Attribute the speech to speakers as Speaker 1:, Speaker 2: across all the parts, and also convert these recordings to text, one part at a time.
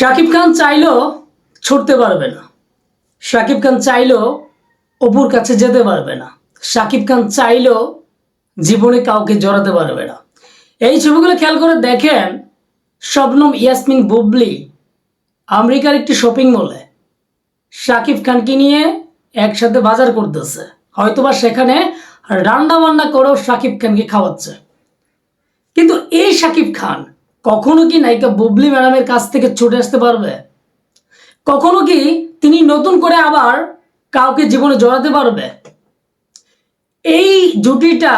Speaker 1: শাকিব খান চাইলেও ছুটতে পারবে না। শাকিব খান চাইলেও অপুর কাছে যেতে পারবে না। শাকিব খান চাইলেও জীবনে কাউকে জড়াতে পারবে না। এই ছবিগুলো খেয়াল করে দেখেন শবনম ইয়াসমিন বুবলি আমেরিকার একটি শপিং মলে শাকিব খানকে নিয়ে একসাথে বাজার করতেছে। হয়তোবা সেখানে রান্না বান্না করেও শাকিব খানকে খাওয়াচ্ছে। কিন্তু এই শাকিব খান কখনো কি নায়িকা বুবলি ম্যাডামের কাছ থেকে ছুটে আসতে পারবে? কখনো কি তিনি নতুন করে আবার কাউকে জীবনে জড়াতে পারবে? এই জুটিটা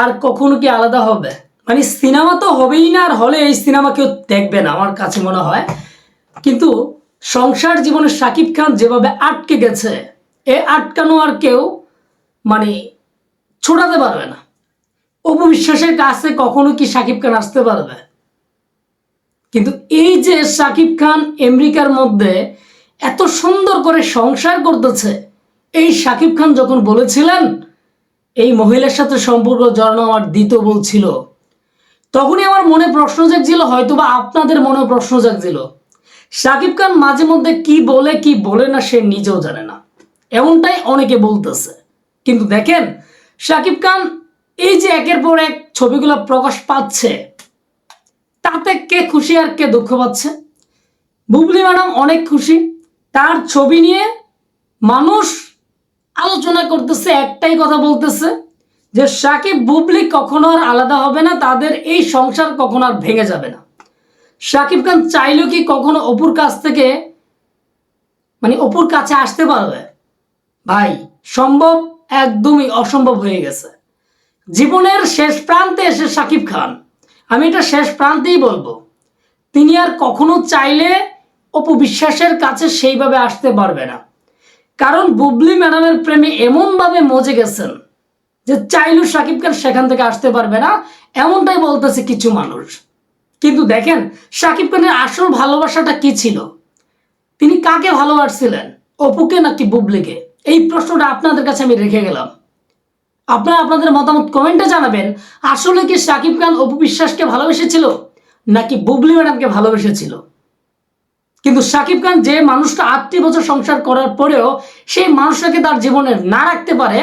Speaker 1: আর কখনো কি আলাদা হবে? মানে সিনেমা তো হবেই না, আর হলে এই সিনেমা কেউ দেখবে না, আমার কাছে মনে হয়। কিন্তু সংসার জীবনে শাকিব খান যেভাবে আটকে গেছে, এ আটকানো আর কেউ মানে ছোটাতে পারবে না। অপু বিশ্বাসের কাছে কখনো কি শাকিব খান আসতে পারবে? কিন্তু এই যে শাকিব খান আমেরিকার মধ্যে এত সুন্দর করে সংসার করতেছে, এই শাকিব খান যখন বলেছিলেন, এই মহিলার সাথে সম্পর্ক জড়ানো আমার দিত বলছিল তখনই আমার মনে প্রশ্ন জাগছিল, হয়তোবা আপনাদের মনে প্রশ্ন জাগছিল শাকিব খান মাঝে মধ্যে কি বলে কি বলে না সে নিজেও জানে না। এমনটাই অনেকে বলতেছে। কিন্তু দেখেন শাকিব খান এই যে একের পর এক ছবিগুলো প্রকাশ পাচ্ছে তাতে কে খুশি আর কে দুঃখ পাচ্ছে? বুবলি ম্যাডাম অনেক খুশি। তার ছবি নিয়ে মানুষ আলোচনা করতেছে, একটাই কথা বলতেছে যে সাকিব, বুবলি কখনো আর আলাদা হবে না, তাদের এই সংসার কখনো আর ভেঙে যাবে না। সাকিব খান চাইলেও কি কখনো অপুর কাছ থেকে মানে অপুর কাছে আসতে পারবে? ভাই, সম্ভব একদমই অসম্ভব হয়ে গেছে। জীবনের শেষ প্রান্তে এসে সাকিব খান। আমি এটা শেষ প্রান্তেই বলব। তিনি আর কখনো চাইলে অপু বিশ্বাসের কাছে সেইভাবে আসতে পারবে না। কারণ বুবলি ম্যাডামের প্রেমে এমনভাবে মজে গেছেন যে চাইলেও সাকিব খান সেখান থেকে আসতে পারবে না, এমনটাই বলতেছে কিছু মানুষ। কিন্তু দেখেন, সাকিব খানের আসল ভালোবাসাটা কি ছিল? তিনি কাকে ভালোবাসছিলেন? অপুকে নাকি বুবলিকে? এই প্রশ্নটা আপনাদের কাছে আমি রেখে গেলাম। আপনারা আপনাদের মতামত কমেন্টে জানাবেন। আসলে কি সাকিব খান অপু বিশ্বাসকে ভালোবেসেছিল? নাকি বুবলি ম্যাডামকে ভালোবেসেছিল? কিন্তু সাকিব খান যে মানুষটা আটটি বছর সংসার করার পরেও সেই মানুষটাকে তার জীবনে না রাখতে পারে,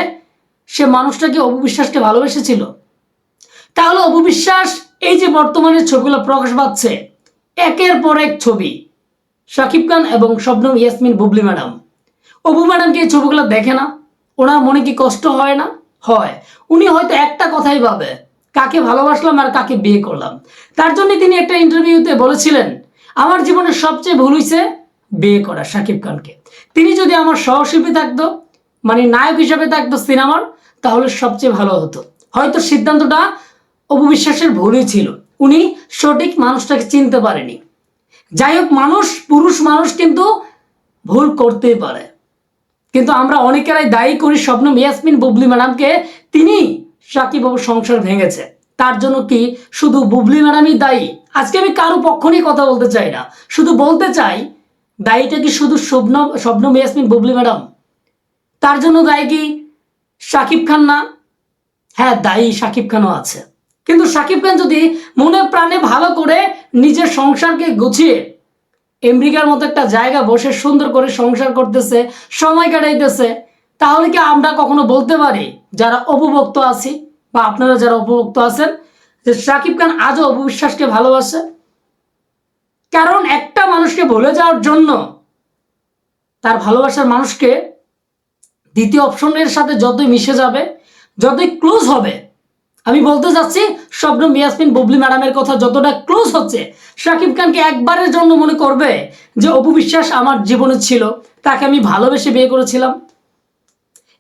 Speaker 1: সে মানুষটাকে অপু বিশ্বাসকে ভালোবেসেছিল। তাহলে অপু বিশ্বাস এই যে বর্তমানে ছবিগুলো প্রকাশ পাচ্ছে, একের পর এক ছবি, সাকিব খান এবং শবনম ইয়াসমিন বুবলি ম্যাডাম। অপু ম্যাডামকে এই ছবিগুলো দেখে না, ওনার মনে কি কষ্ট হয় না? হয়। উনি হয়তো একটা কথাই ভাবে, কাকে ভালোবাসলাম আর কাকে বিয়ে করলাম। তার জন্য তিনি একটা ইন্টারভিউতে বলেছিলেন, আমার জীবনের সবচেয়ে ভুল হয়েছে বিয়ে করা শাকিব খানকে। তিনি যদি আমার সহশিল্পী থাকতো মানে নায়ক হিসাবে থাকতো সিনেমার, তাহলে সবচেয়ে ভালো হতো। হয়তো সিদ্ধান্তটা অপবিশ্বাসের ভুলই ছিল। উনি সঠিক মানুষটাকে চিনতে পারেনি। যাই হোক, মানুষ, পুরুষ মানুষ কিন্তু ভুল করতেই পারে। কিন্তু আমরা অনেকেরাই দায়ী করি স্বপ্ন ইয়াসমিন বুবলি ম্যাডামকে, তিনি সাকিবাবুর সংসার ভেঙেছে। তার জন্য কি শুধু বুবলি ম্যাডামই দায়ী? আজকে আমি কারও পক্ষ নিয়ে কথা বলতে চাই না। শুধু বলতে চাই, দায়ীটা কি শুধু স্বপ্ন স্বপ্ন ইয়াসমিন বুবলি ম্যাডাম? তার জন্য দায়ী কি সাকিব খান না? হ্যাঁ দায়ী সাকিব খানও আছে। কিন্তু সাকিব খান যদি মনে প্রাণে ভালো করে নিজের সংসারকে গুছিয়ে আমেরিকার মতো একটা জায়গা বসে সুন্দর করে সংসার করতেছে, সময় কাটাইতেছে, তাহলে কি আমরা কখনো বলতে পারি যারা অপভক্ত আছি বা আপনারা যারা অপভক্ত আছেন যে সাকিব খান আজও অপবিশ্বাসকে ভালোবাসে? কারণ একটা মানুষকে ভুলে যাওয়ার জন্য তার ভালোবাসার মানুষকে দ্বিতীয় অপশনের সাথে যতই মিশে যাবে, যতই ক্লোজ হবে আমি বলতে যাচ্ছি স্বপ্ন মিয়াসমিন বুবলি ম্যাডামের কথা যতটা ক্লোজ হচ্ছে, শাকিব খানকে একবারের জন্য মনে করবে যে অপু বিশ্বাস আমার জীবনে ছিল, তাকে আমি ভালোবেসে বিয়ে করেছিলাম।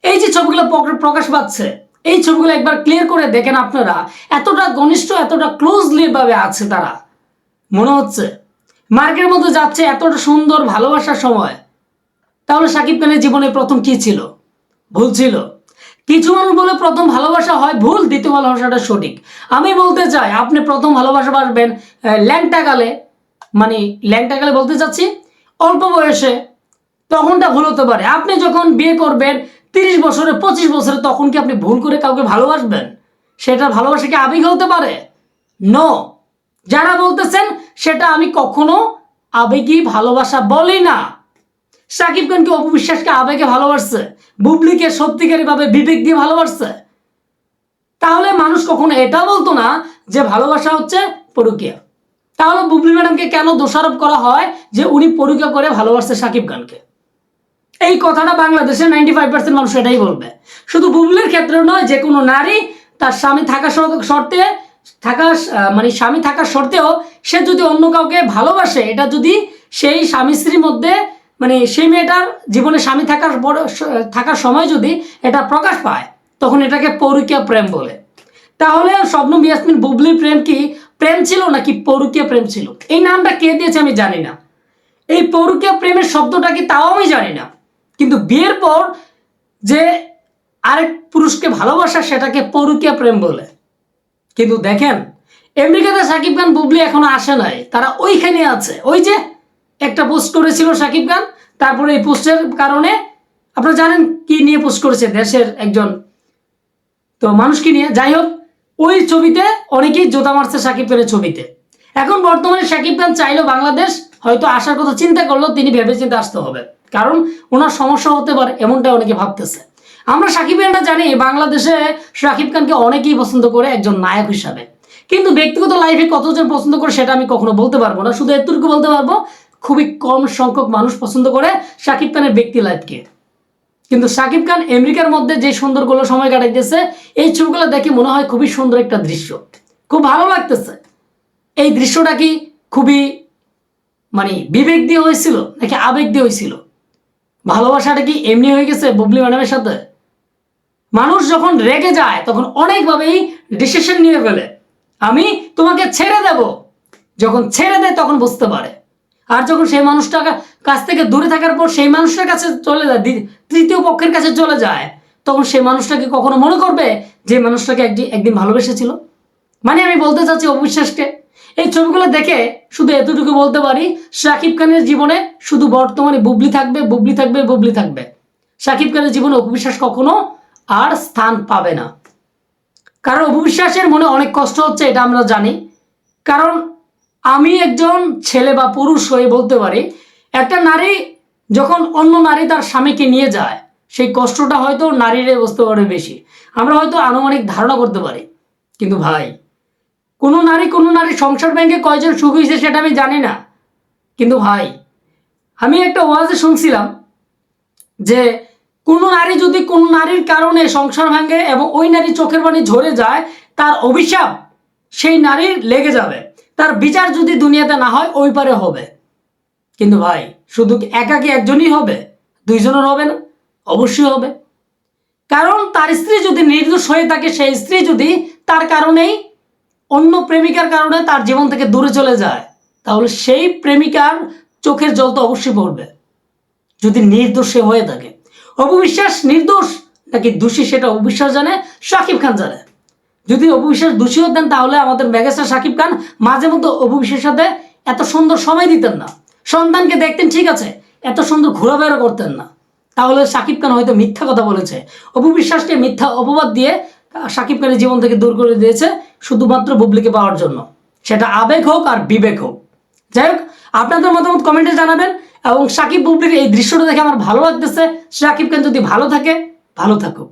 Speaker 1: এই যে ছবিগুলো প্রকাশ পাচ্ছে, এই ছবিগুলো একবার ক্লিয়ার করে দেখেন আপনারা, এতটা ঘনিষ্ঠ, এতটা ক্লোজলি ভাবে আছে তারা। মনে হচ্ছে মার্কের মধ্যে যাচ্ছে এতটা সুন্দর ভালোবাসার সময়, তাহলে সাকিব খানের জীবনে প্রথম কি ছিল? ভুল ছিল। কিছু মানুষ বলে প্রথম ভালোবাসা হয় ভুল, দ্বিতীয় ভালোবাসাটা সঠিক। আমি বলতে চাই, আপনি প্রথম ভালোবাসা বাসবেন ল্যাংটা কালে। মানে ল্যাংটা কালে বলতে চাচ্ছি, অল্প বয়সে, তখনটা ভুল হতে পারে। আপনি যখন বিয়ে করবেন, তিরিশ বছরে, পঁচিশ বছরে, তখন কি আপনি ভুল করে কাউকে ভালোবাসবেন? সেটা ভালোবাসা কি আবেগ হতে পারে? নো যারা বলতেছেন, সেটা আমি কখনো আবেগী ভালোবাসা বলি না। সাকিব খানকে অপবিশ্বাসকে আবেগে ভালোবাসছে, বুবলিকে সত্যিকারী ভাবে বিবেক দিয়ে ভালোবাসছে। তাহলে মানুষ কখনো এটা বলতো না যে ভালোবাসা হচ্ছে পরকীয়া। তাহলে বুবলি ম্যাডামকে কেন দোষারোপ করা হয় যে উনি পরকীয়া করে ভালোবাসছে সাকিব খানকে? এই কথাটা বাংলাদেশের নাইনটি ফাইভ পার্সেন্ট মানুষ এটাই বলবে। শুধু বুবলির ক্ষেত্রে নয়, যে কোনো নারী তার স্বামী থাকা শর্তে, থাকা মানে স্বামী থাকার শর্তেও সে যদি অন্য কাউকে ভালোবাসে, এটা যদি সেই স্বামী স্ত্রীর মধ্যে মানে সেই মেয়েটার জীবনে স্বামী থাকার বড় থাকার সময় যদি এটা প্রকাশ পায়, তখন এটাকে পরকীয়া প্রেম বলে। তাহলে স্বপ্ন ইয়াসমিন বুবলির প্রেম কি প্রেম ছিল নাকি পরকীয়া প্রেম ছিল? এই নামটা কে দিয়েছে আমি জানি না। এই পরকীয়া প্রেমের শব্দটা কি তাও আমি জানি না। কিন্তু বিয়ের পর যে আরেক পুরুষকে ভালোবাসা, সেটাকে পরকীয়া প্রেম বলে। কিন্তু দেখেন আমেরিকাতে সাকিব খান, বুবলি এখনও আসে নাই। তারা ওইখানে আছে। ওই যে একটা পোস্ট করেছিল সাকিব খান, তারপরে এই পোস্টের কারণে আপনারা জানেন কি নিয়ে পোস্ট করেছে দেশের একজন। তো মানুষকে নিয়ে, যাই হোক, ওই ছবিতে অনেকেই জোতা মারছে সাকিব খানের ছবিতে। এখন বর্তমানে সাকিব খান চাইলেও বাংলাদেশ হয়তো আসার কথা চিন্তা করলেও তিনি ভেবে চিন্তে আসতে হবে। কারণ ওনার সমস্যা হতে পারে এমনটা অনেকে ভাবতেছে। আমরা সাকিব খানটা জানি, বাংলাদেশে সাকিব খানকে অনেকেই পছন্দ করে একজন নায়ক হিসাবে। কিন্তু ব্যক্তিগত লাইফে কতজন পছন্দ করে সেটা আমি কখনো বলতে পারব না। শুধু এতটুকু বলতে পারব খুবই কম সংখ্যক মানুষ পছন্দ করে সাকিব খানের ব্যক্তি লাইফকে। কিন্তু সাকিব খান আমেরিকার মধ্যে যে সুন্দরগুলো সময় কাটাইতেছে, এই ছবিগুলো দেখে মনে হয় খুবই সুন্দর একটা দৃশ্য। খুব ভালো লাগতেছে। এই দৃশ্যটা কি খুবই মানে বিবেক দিয়ে হয়েছিল নাকি আবেগ দিয়ে হয়েছিল? ভালোবাসাটা কি এমনি হয়ে গেছে বুবলি ম্যাডামের সাথে? মানুষ যখন রেগে যায়, তখন অনেকভাবেই ডিসিশন নিয়ে ফেলে। আমি তোমাকে ছেড়ে দেব। যখন ছেড়ে দেয়, তখন বুঝতে পারে। আর যখন সেই মানুষটা কাছ থেকে দূরে থাকার পর সেই মানুষটার কাছে চলে যায় তৃতীয় পক্ষের কাছে চলে যায়, তখন সেই মানুষটাকে কখনো মনে করবে যে মানুষটাকে একদিন একদিন ভালোবেসেছিল? মানে আমি বলতে চাচ্ছি অবিশ্বাসকে। এই ছবিগুলো দেখে শুধু এতটুকু বলতে পারি, শাকিব খানের জীবনে শুধু বর্তমানে বুবলি থাকবে বুবলি থাকবে বুবলি থাকবে। শাকিব খানের জীবনে অপবিশ্বাস কখনো আর স্থান পাবে না। কারণ অপবিশ্বাসের মনে অনেক কষ্ট হচ্ছে, এটা আমরা জানি। কারণ আমি একজন ছেলে বা পুরুষ হয়ে বলতে পারি, একটা নারী যখন অন্য নারী তার স্বামীকে নিয়ে যায়, সেই কষ্টটা হয়তো নারীরে বুঝতে পারে বেশি। আমরা হয়তো আনুমানিক ধারণা করতে পারি। কিন্তু ভাই, কোনো নারী কোনো নারী সংসার ব্যাংকে কয়জন সুখ হয়েছে সেটা আমি জানি না। কিন্তু ভাই, আমি একটা ওয়াজে শুনছিলাম যে কোনো নারী যদি কোনো নারীর কারণে সংসার ভাঙে এবং ওই নারী চোখের পানি ঝরে যায়, তার অভিশাপ সেই নারীর লেগে যাবে। তার বিচার যদি দুনিয়াতে না হয়, ওই পারে হবে। কিন্তু ভাই, শুধু কি একা কি একজনই হবে? দুইজনের হবে না? অবশ্যই হবে। কারণ তার স্ত্রী যদি নির্দোষ হয়ে থাকে, সেই স্ত্রী যদি তার কারণেই অন্য প্রেমিকার কারণে তার জীবন থেকে দূরে চলে যায়, তাহলে সেই প্রেমিকার চোখের জল তো অবশ্যই পড়বে। যদি নির্দোষে হয়ে থাকে। অপবিশ্বাস নির্দোষ নাকি দোষী সেটা অবিশ্বাস জানে, শাকিব খান জানে। যদি অপবিশ্বাস দোষী হতেন তাহলে আমাদের মেগাস্টার শাকিব খান মাঝে মধ্যে অপবিশ্বাসের সাথে এত সুন্দর সময় দিতেন না। সন্তানকে দেখতেন, ঠিক আছে, এত সুন্দর ঘোরাফেরা করতেন না। তাহলে শাকিব খান হয়তো মিথ্যা কথা বলেছে। অপবিশ্বাসকে মিথ্যা অপবাদ দিয়ে শাকিব খানের জীবন থেকে দূর করে দিয়েছে শুধুমাত্র বুবলিকে পাওয়ার জন্য। সেটা আবেগ হোক আর বিবেক হোক। যাই হোক, আপনাদের মতামত কমেন্টে জানাবেন এবং সাকিব বুবলির এই দৃশ্যটা দেখে আমার ভালো লাগতেছে। সাকিব খান যদি ভালো থাকে, ভালো থাকুক।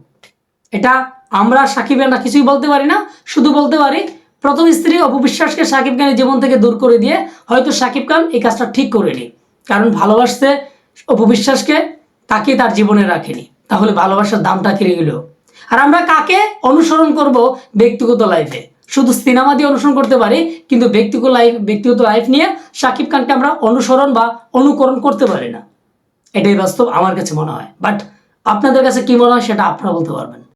Speaker 1: এটা আমরা সাকিবের না, কিছুই বলতে পারি না, শুধু বলতে পারি, প্রথম স্ত্রী অপবিশ্বাসকে সাকিব খানের জীবন থেকে দূর করে দিয়ে হয়তো সাকিব খান এই কাজটা ঠিক করেনি। কারণ ভালোবাসতে অপবিশ্বাসকে তাকে তার জীবনে রাখেনি। তাহলে ভালোবাসার দামটা কিনে গেল আর আমরা কাকে অনুসরণ করব ব্যক্তিগত লাইফে শুধু সিনেমা দিয়ে অনুসরণ করতে পারি, কিন্তু ব্যক্তিগত লাইফ ব্যক্তিগত লাইফ নিয়ে সাকিব খানকে আমরা অনুসরণ বা অনুকরণ করতে পারি না। এটাই বাস্তব আমার কাছে মনে হয়। বাট আপনাদের কাছে কি মনে হয় সেটা আপনারা বলতে পারবেন।